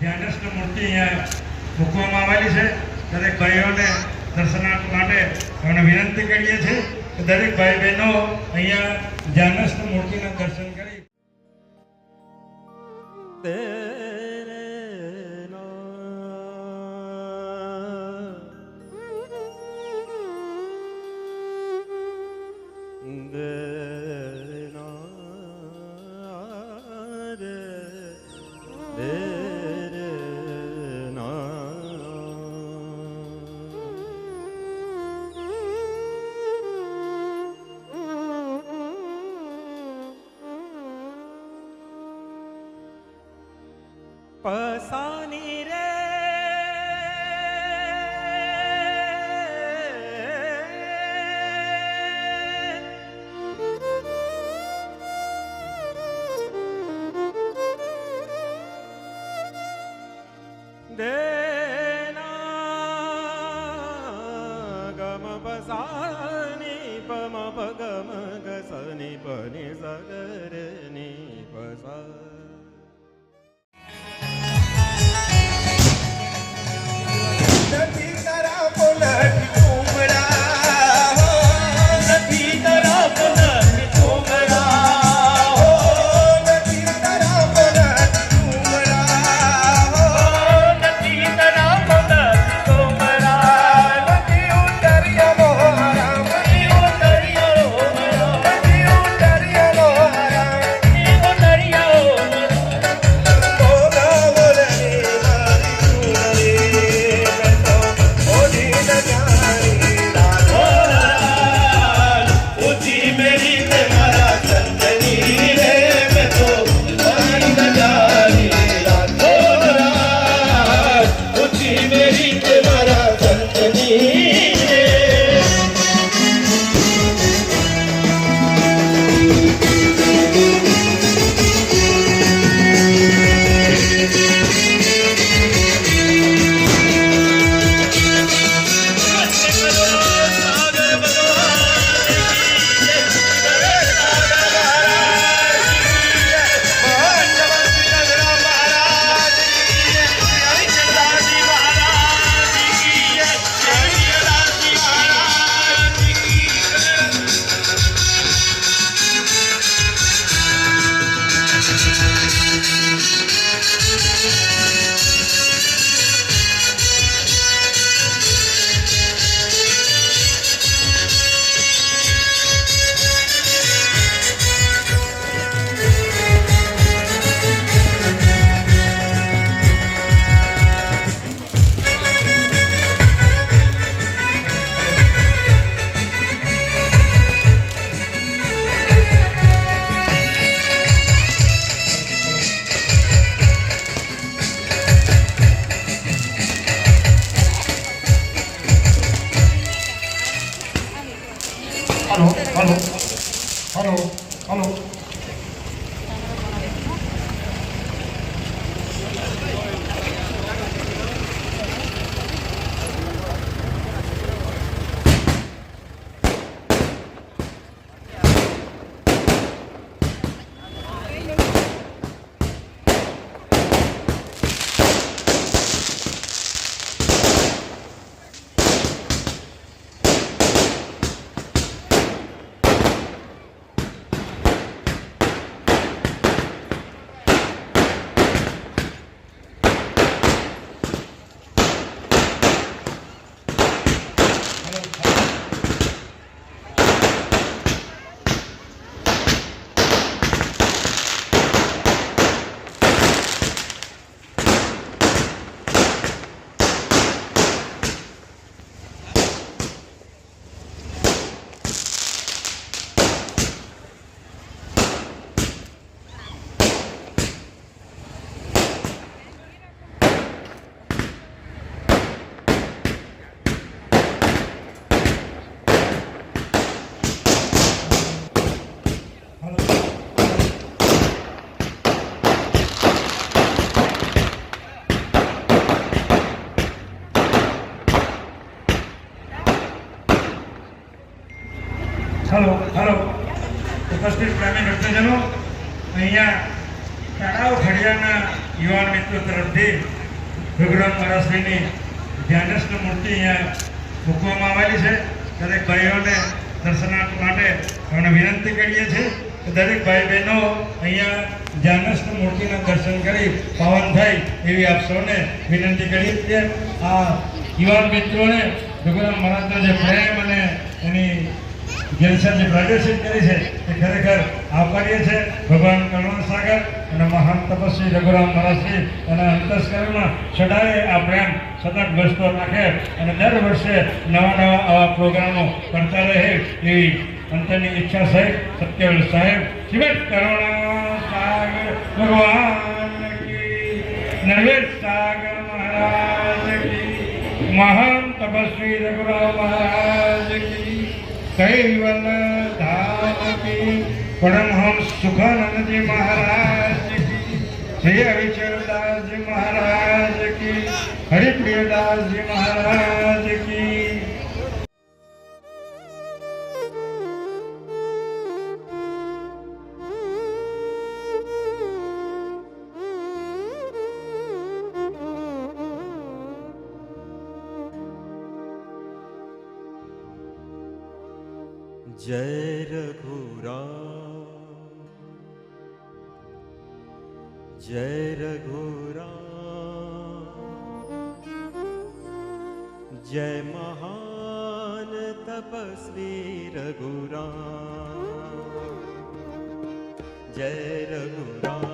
ધ્યાનસ્થની મૂર્તિ અહીંયા મૂકવામાં આવેલી છે. દરેક ભાઈઓને દર્શનાર્થ માટે અમે વિનંતી કરીએ છીએ કે દરેક ભાઈ બહેનો અહીંયા ધ્યાનસ્થ મૂર્તિના દર્શન કરી. પસાની રે. દેના ગમ બસા હલો હલો. ઉપસ્થિત ગ્રામીણ ભક્તજનો અહીંયા તળાવ ફળિયાના યુવાન મિત્રો તરફથી ભગવાન મહારાજશ્રીની ધ્યાનસ્થ મૂર્તિ અહીંયા મૂકવામાં આવેલી છે. દરેક ભાઈઓને દર્શનાર્થ માટે અમને વિનંતી કરીએ છીએ કે દરેક ભાઈ બહેનો અહીંયા ધ્યાનસ્થ મૂર્તિના દર્શન કરી પાવન થાય એવી આપ સૌને વિનંતી કરીએ છીએ. આ યુવાન મિત્રોને ભગવાન મહારાજનો જે પ્રેમ અને એની જલસા જે પ્રદર્શિત કરી છે તે ખરેખર આભારીય છે. ભગવાન કરુણ સાગર અને મહાન તપસ્વી રઘુરામ મહારાજજી અને અંતસ્કરણમાં સદાય આ પ્રેમ સતત વસ્તો રાખે અને દર વર્ષે નવા નવા આવા પ્રોગ્રામો કરતા રહે એવી અંતરની ઈચ્છા સહિત સત્યવેલ સાહેબ, શ્રીમદ કરુણા સાગર ભગવાન નરવેદ સાગર મહારાજ મહાન તપસ્વી રઘુરામ મહારાજ કી કૈવલ ધામ કી પરમહંસ સુખાનંદજી મહારાજ કી શ્રી હરિચરદાસજી મહારાજ કી હરિપ્રિયદાસજી મહારાજ કી જય રઘુરામ જય રઘુરામ જય મહાન તપસ્વી રઘુરામ જય રઘુરામ